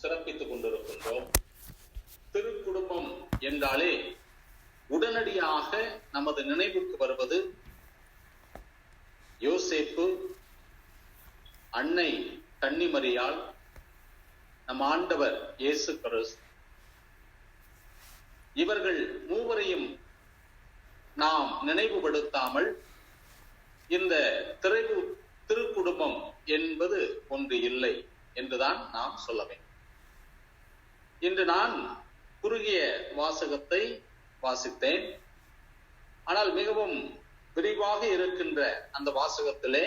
சிறப்பித்துக் கொண்டிருக்கின்றோம். திருக்குடும்பம் என்றாலே உடனடியாக நமது நினைவுக்கு வருவது யோசேப்பு அன்னை கன்னிமரியால் நம் ஆண்டவர் இயேசு கிறிஸ்து. இவர்கள் மூவரையும் நாம் நினைவுபடுத்தாமல் இந்த திரைவு திருக்குடும்பம் என்பது ஒன்று இல்லை என்றுதான் நாம் சொல்ல வேண்டும். இன்று நான் குறுகிய வாசகத்தை வாசித்தேன். ஆனால் மிகவும் விரிவாக இருக்கின்ற அந்த வாசகத்திலே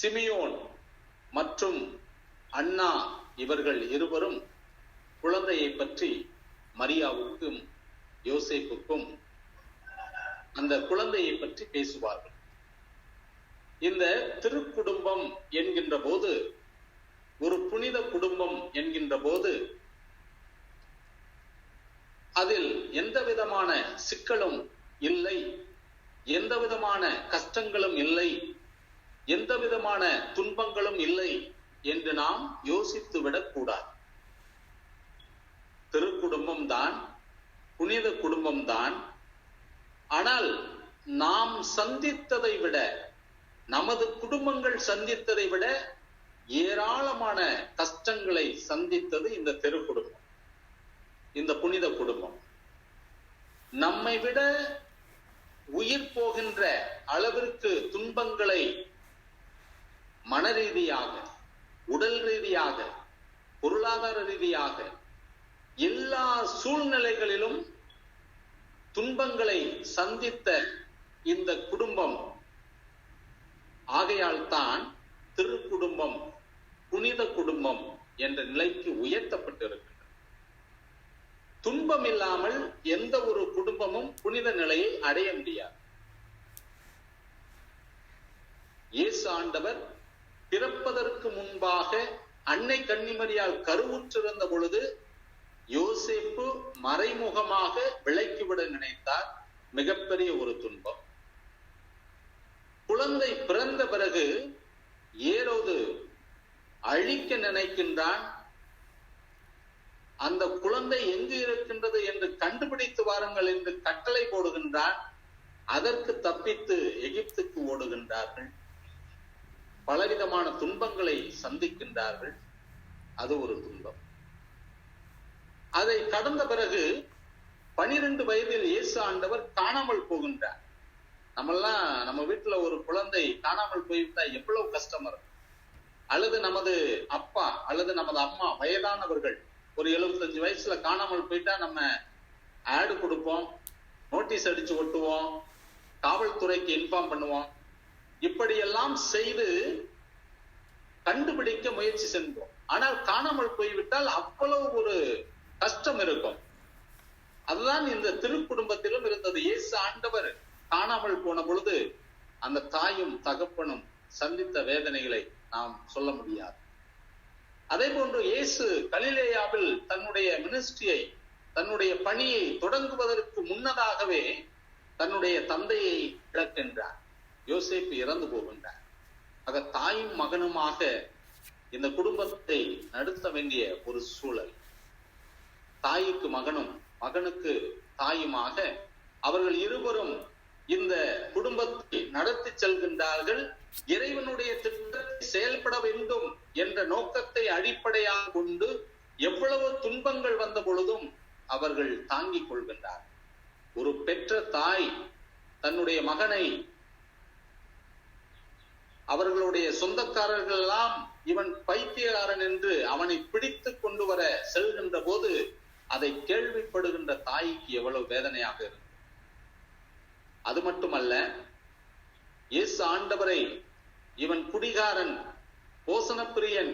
சிமியோன் மற்றும் அண்ணா இவர்கள் இருவரும் குழந்தையை பற்றி மரியாவுக்கும் யோசேப்புக்கும் அந்த குழந்தையை பற்றி பேசுவார்கள். இந்த திருக்குடும்பம் என்கின்ற போது போது அதில் எந்த விதமான சிக்கலும் இல்லை எந்த விதமான கஷ்டங்களும் இல்லை எந்த விதமான துன்பங்களும் இல்லை என்று நாம் யோசித்து விடக்கூடாது. திருக்குடும்பம் தான் புனித குடும்பம் தான். ஆனால் நாம் சந்தித்ததை விட நமது குடும்பங்கள் சந்தித்ததை விட ஏராளமான கஷ்டங்களை சந்தித்தது இந்த திருக்குடும்பம் இந்த புனித குடும்பம். நம்மை விட உயிர் போகின்ற அளவிற்கு துன்பங்களை மன ரீதியாக உடல் ரீதியாக பொருளாதார ரீதியாக எல்லா சூழ்நிலைகளிலும் துன்பங்களை சந்தித்த இந்த குடும்பம் ஆகையால் தான் திருக்குடும்பம் புனித குடும்பம் என்ற நிலைக்கு உயர்த்தப்பட்டிருக்கிறது. துன்பம் இல்லாமல் எந்த ஒரு குடும்பமும் புனித நிலையை அடைய முடியாது. இயேசு ஆண்டவர் பிறப்பதற்கு முன்பாக அன்னை கன்னிமரியால் கருவுற்றிருந்த பொழுது யோசேப்பு மறைமுகமாக விலக்கிவிட நினைத்தார். மிகப்பெரிய ஒரு துன்பம். குழந்தை பிறந்த பிறகு ஏரோது அழிக்க நினைக்கின்றான். அந்த குழந்தை எங்கு இருக்கின்றது என்று கண்டுபிடித்து வாருங்கள் என்று கட்டளை போடுகின்றான். அதற்கு தப்பித்து எகிப்துக்கு ஓடுகின்றார்கள். பலவிதமான துன்பங்களை சந்திக்கின்றார்கள். அது ஒரு துன்பம். அதை கடந்த பிறகு பனிரெண்டு வயதில் இயேசு ஆண்டவர் காணாமல் போகின்றார். நம்மெல்லாம் நம்ம வீட்டுல ஒரு குழந்தை காணாமல் போய்விட்டா எவ்வளவு கஷ்டம் இருக்கும் அல்லது நமது அப்பா அல்லது நமது அம்மா வயதானவர்கள் ஒரு எழுபத்தஞ்சு வயசுல காணாமல் போயிட்டா நம்ம ஆடு கொடுப்போம் நோட்டீஸ் அடிச்சு ஒட்டுவோம் காவல்துறைக்கு இன்ஃபார்ம் பண்ணுவோம். இப்படியெல்லாம் செய்து கண்டுபிடிக்க முயற்சி சென்றோம். ஆனால் காணாமல் போய்விட்டால் அவ்வளவு ஒரு கஷ்டம் இருக்கும். அதுதான் இந்த திருக்குடும்பத்திலும் இருந்தது. இயேசு ஆண்டவர் காணாமல் போன பொழுது அந்த தாயும் தகப்பனும் சந்தித்த வேதனைகளை நாம் சொல்ல முடியாது. அதே போன்று இயேசு கலிலேயாவில் தன்னுடைய மினிஸ்ட்ரியை தன்னுடைய பணியை தொடங்குவதற்கு முன்னதாகவே தன்னுடைய தந்தையை இழக்கின்றார். யோசேப்பு இறந்து போகின்றார். ஆக தாயும் மகனுமாக இந்த குடும்பத்தை நடத்த வேண்டிய ஒரு சூழல். தாய்க்கு மகனும் மகனுக்கு தாயுமாக அவர்கள் இருவரும் இந்த குடும்பத்தை நடத்தி செல்கின்றார்கள் இறைவனுடைய திட்டத்தை செயல்பட வேண்டும் என்ற நோக்கத்தை அடிப்படையாக கொண்டு எவ்வளவு துன்பங்கள் வந்த பொழுதும் அவர்கள் தாங்கிக் கொள்கின்றார் ஒரு பெற்ற தாய் தன்னுடைய மகனை அவர்களுடைய சொந்தக்காரர்கள் எல்லாம் இவன் பைத்தியக்காரன் என்று அவனை பிடித்து கொண்டு வர செல்கின்ற போது அதை கேள்விப்படுகின்ற தாய்க்கு எவ்வளவு வேதனையாக இருக்கும் அது மட்டுமல்ல இயேசு ஆண்டவரை இவன் குடிகாரன் போசனப்பிரியன்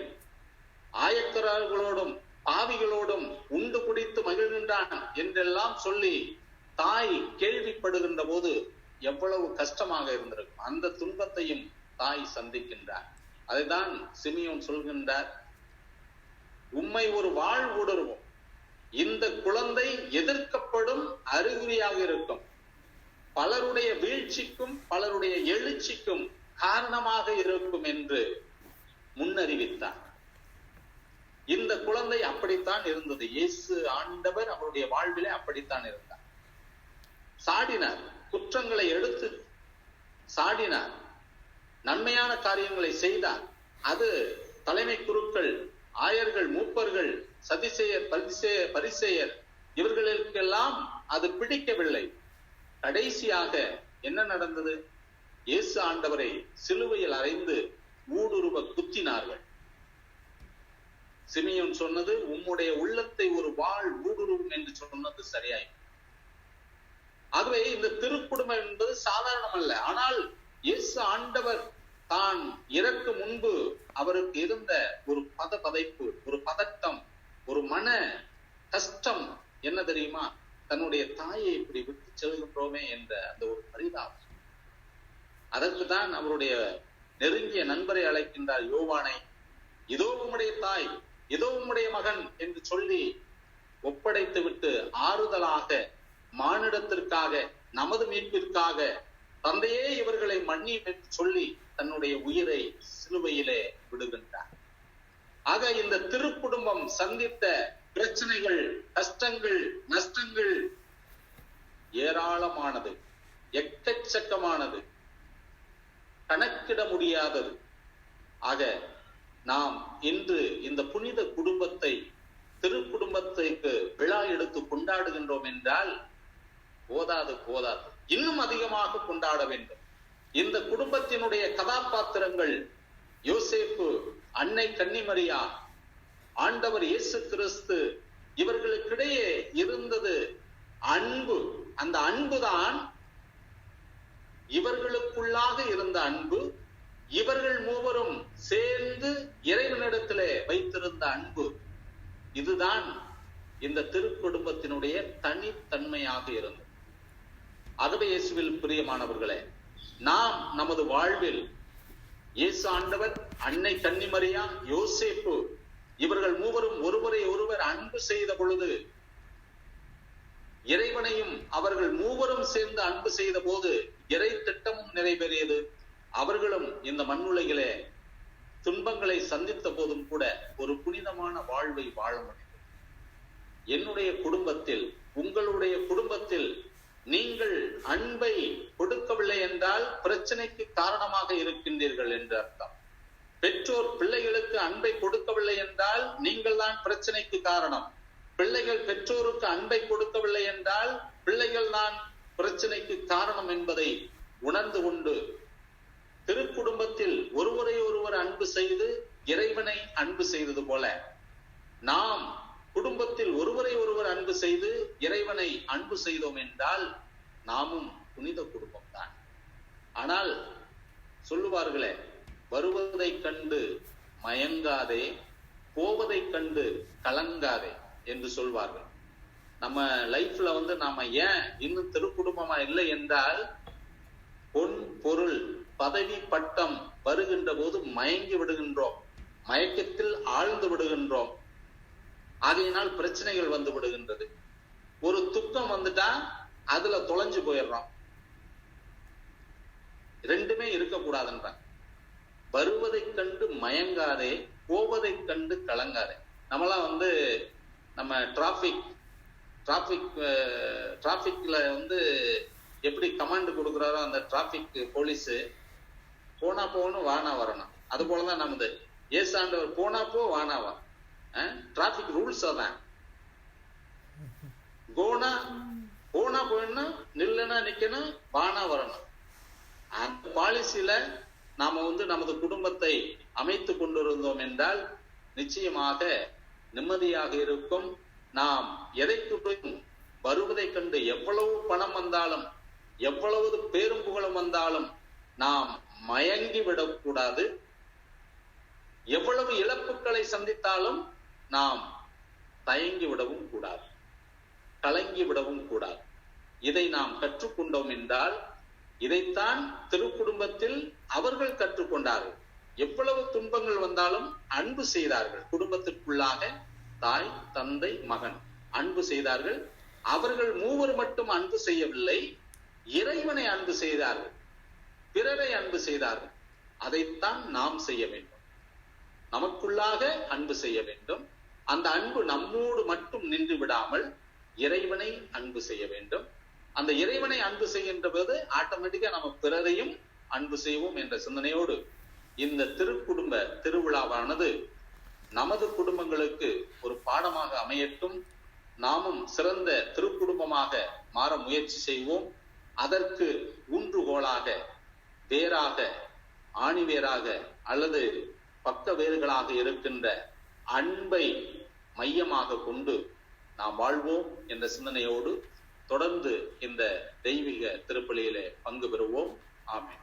ஆயக்கரர்களோடும் பாவிகளோடும் உண்டு குடித்து மகிழ்கின்றான் என்றெல்லாம் சொல்லி தாய் கேள்விப்படுகின்ற போது எவ்வளவு கஷ்டமாக இருந்திருக்கும். அந்த துன்பத்தையும் தாய் சந்திக்கின்றார். அதைதான் சிமியோன் சொல்கின்றார். உம்மை ஒரு வாழ் ஊடுருவோம். இந்த குழந்தை எதிர்க்கப்படும் அறிகுறியாக இருக்கும். பலருடைய வீழ்ச்சிக்கும் பலருடைய எழுச்சிக்கும் காரணமாக இருக்கும் என்று முன்னறிவித்தார். இந்த குழந்தை அப்படித்தான் இருந்தது. இயேசு ஆண்டவர் அவருடைய வாழ்விலே அப்படித்தான் இருந்தார். சாடினார். குற்றங்களை எடுத்து சாடினார். நன்மையான காரியங்களை செய்தார். அது தலைமை குருக்கள் ஆயர்கள் மூப்பர்கள் சதிசெயர் பரிசெயர் பரிசெயர் இவர்களுக்கெல்லாம் அது பிடிக்கவில்லை. கடைசியாக என்ன நடந்தது? இயேசு ஆண்டவரை சிலுவையில் அறைந்து ஊடுருவ குத்தினார்கள். சிமியோன் சொன்னது உம்முடைய உள்ளத்தை ஒரு வாழ் ஊடுருவும் என்று சொன்னது சரியாய் ஆகவே இந்த திருக்குடும்பம் என்பது சாதாரணம் அல்ல ஆனால் இயேசு ஆண்டவர் தான் இறக்கு முன்பு அவருக்கு இருந்த ஒரு பத பதைப்பு ஒரு பதட்டம் ஒரு மன கஷ்டம். என்ன தெரியுமா? தன்னுடைய தாயை இப்படி விட்டு செல்கின்றோமே என்ற அந்த ஒரு பரிதாபம். அதற்கு தான் அவருடைய நெருங்கிய நண்பரை அழைக்கின்றார் யோவானை. இதோ உம்முடைய தாய் இதோ உம்முடைய மகன் என்று சொல்லி ஒப்படைத்து விட்டு ஆறுதலாக மானிடத்திற்காக நமது மீட்பிற்காக தந்தையே இவர்களை மன்னி என்று சொல்லி தன்னுடைய உயிரை சிலுவையிலே விடுகின்றார். ஆக இந்த திருக்குடும்பம் சந்தித்த பிரச்சனைகள் கஷ்டங்கள் நஷ்டங்கள் ஏராளமானது எக்கச்சக்கமானது கணக்கிட முடியாதது. ஆக நாம் இன்று இந்த புனித குடும்பத்தை திருக்குடும்பத்திற்கு விழா எடுத்து கொண்டாடுகின்றோம் என்றால் போதாது போதாது. இன்னும் அதிகமாக கொண்டாட வேண்டும். இந்த குடும்பத்தினுடைய கதாபாத்திரங்கள் யோசேப்பு அன்னை கன்னிமரியா ஆண்டவர் இயேசு கிறிஸ்து இவர்களுக்கிடையே இருந்தது அன்பு. அந்த அன்புதான் இவர்களுக்குள்ளாக இருந்த அன்பு. இவர்கள் மூவரும் சேர்ந்து இறைவனிடத்திலே வைத்திருந்த அன்பு. இதுதான் இந்த திருக்குடும்பத்தினுடைய தனித்தன்மையாக இருந்தது. அதுவே இயேசுவில் பிரியமானவர்களே நாம் நமது வாழ்வில் இயேசு ஆண்டவர் அன்னை கன்னிமரியா யோசேப்பு இவர்கள் மூவரும் ஒருவரை ஒருவர் அன்பு செய்த பொழுது இறைவனையும் அவர்கள் மூவரும் சேர்ந்து அன்பு செய்த போது இறை திட்டமும் நிறைவேறியது. அவர்களும் இந்த மண்ணுலகிலே துன்பங்களை சந்தித்த போதும் கூட ஒரு புனிதமான வாழ்வை வாழ முடியும் என்னுடைய குடும்பத்தில் உங்களுடைய குடும்பத்தில் நீங்கள் அன்பை கொடுக்கவில்லை என்றால் பிரச்சனைக்கு காரணமாக இருக்கின்றீர்கள் என்று அர்த்தம். பெற்றோர் பிள்ளைகளுக்கு அன்பை கொடுக்கவில்லை என்றால் நீங்கள் தான் பிரச்சனைக்கு காரணம். பிள்ளைகள் பெற்றோருக்கு அன்பை கொடுக்கவில்லை என்றால் பிள்ளைகள் தான் பிரச்சனைக்கு காரணம் என்பதை உணர்ந்து கொண்டு திருக்குடும்பத்தில் ஒருவரை ஒருவர் அன்பு செய்து இறைவனை அன்பு செய்தது போல நாம் குடும்பத்தில் ஒருவரை ஒருவர் அன்பு செய்து இறைவனை அன்பு செய்தோம் என்றால் நாமும் புனித குடும்பம் தான் ஆனால் சொல்லுவார்களே வருவதை கண்டு மயங்காதே போவதை கண்டு கலங்காதே என்று சொல்வார்கள். நம்ம லைஃப்ல வந்து நாம ஏன் இன்னும் திருக்குடும்பமா இல்லை என்றால் பொன் பொருள் பதவி பட்டம் வருகின்ற போது மயங்கி விடுகின்றோம். மயக்கத்தில் ஆழ்ந்து விடுகின்றோம். ஆகையினால் பிரச்சனைகள் வந்து விடுகின்றது. ஒரு துக்கம் வந்துட்டா அதுல தொலைஞ்சு போயிடுறோம். ரெண்டுமே இருக்கக்கூடாதுன்றான் வருவதை கண்டு மயங்காதே போவதை கண்டு கலங்காதே. நம்மளாம் வந்து நம்ம டிராபிக் டிராபிக் டிராபிக்ல வந்து எப்படி கமாண்ட் கொடுக்குறாரோ அந்த டிராபிக் போலீஸ் போனா போகணும் வானா வரணும். அது போலதான் நமது ஏசாண்டவர் போனா போ வானா வா. டிராபிக் ரூல்ஸ் அதான். கோனா போனா போயிடணும் நில்லுனா நிக்கணும் வானா வரணும். அந்த பாலிசியில நாம வந்து நமது குடும்பத்தை அமைத்து கொண்டிருந்தோம் என்றால் நிச்சயமாக நிம்மதியாக இருக்கும். நாம் எதை வருவதை கண்டு எவ்வளவு பணம் வந்தாலும் எவ்வளவு பேரும் புகழும் வந்தாலும் நாம் மயங்கி விடக்கூடாது. எவ்வளவு இழப்புகளை சந்தித்தாலும் நாம் தயங்கி விடவும் கூடாது. கலங்கி விடவும் கூடாது. இதை நாம் கற்றுக்கொண்டோம் என்றால் இதைத்தான் திருக்குடும்பத்தில் அவர்கள் கற்றுக்கொண்டார்கள். எவ்வளவு துன்பங்கள் வந்தாலும் அன்பு செய்தார்கள். குடும்பத்திற்குள்ளாக தாய் தந்தை மகன் அன்பு செய்தார்கள். அவர்கள் மூவர் மட்டும் அன்பு செய்யவில்லை இறைவனை அன்பு செய்தார்கள். பிறரை அன்பு செய்தார்கள். அதைத்தான் நாம் செய்ய வேண்டும். நமக்குள்ளாக அன்பு செய்ய வேண்டும். அந்த அன்பு நம்மோடு மட்டும் நின்று விடாமல் இறைவனை அன்பு செய்ய வேண்டும். அந்த இறைவனை அன்பு செய்கின்ற போது ஆட்டோமேட்டிக்கா நம்ம பிறரையும் அன்பு செய்வோம் என்ற சிந்தனையோடு இந்த திருக்குடும்ப திருவிழாவானது நமது குடும்பங்களுக்கு ஒரு பாடமாக அமையட்டும். நாமும் சிறந்த திருக்குடும்பமாக மாற முயற்சி செய்வோம். அதற்கு ஊன்றுகோலாக வேராக ஆணிவேராக அல்லது பக்க வேறுகளாக இருக்கின்ற அன்பை மையமாக கொண்டு நாம் வாழ்வோம் என்ற சிந்தனையோடு தொடர்ந்து இந்த தெய்வீக திருப்பலியிலே பங்கு பெறுவோம். ஆமேன்.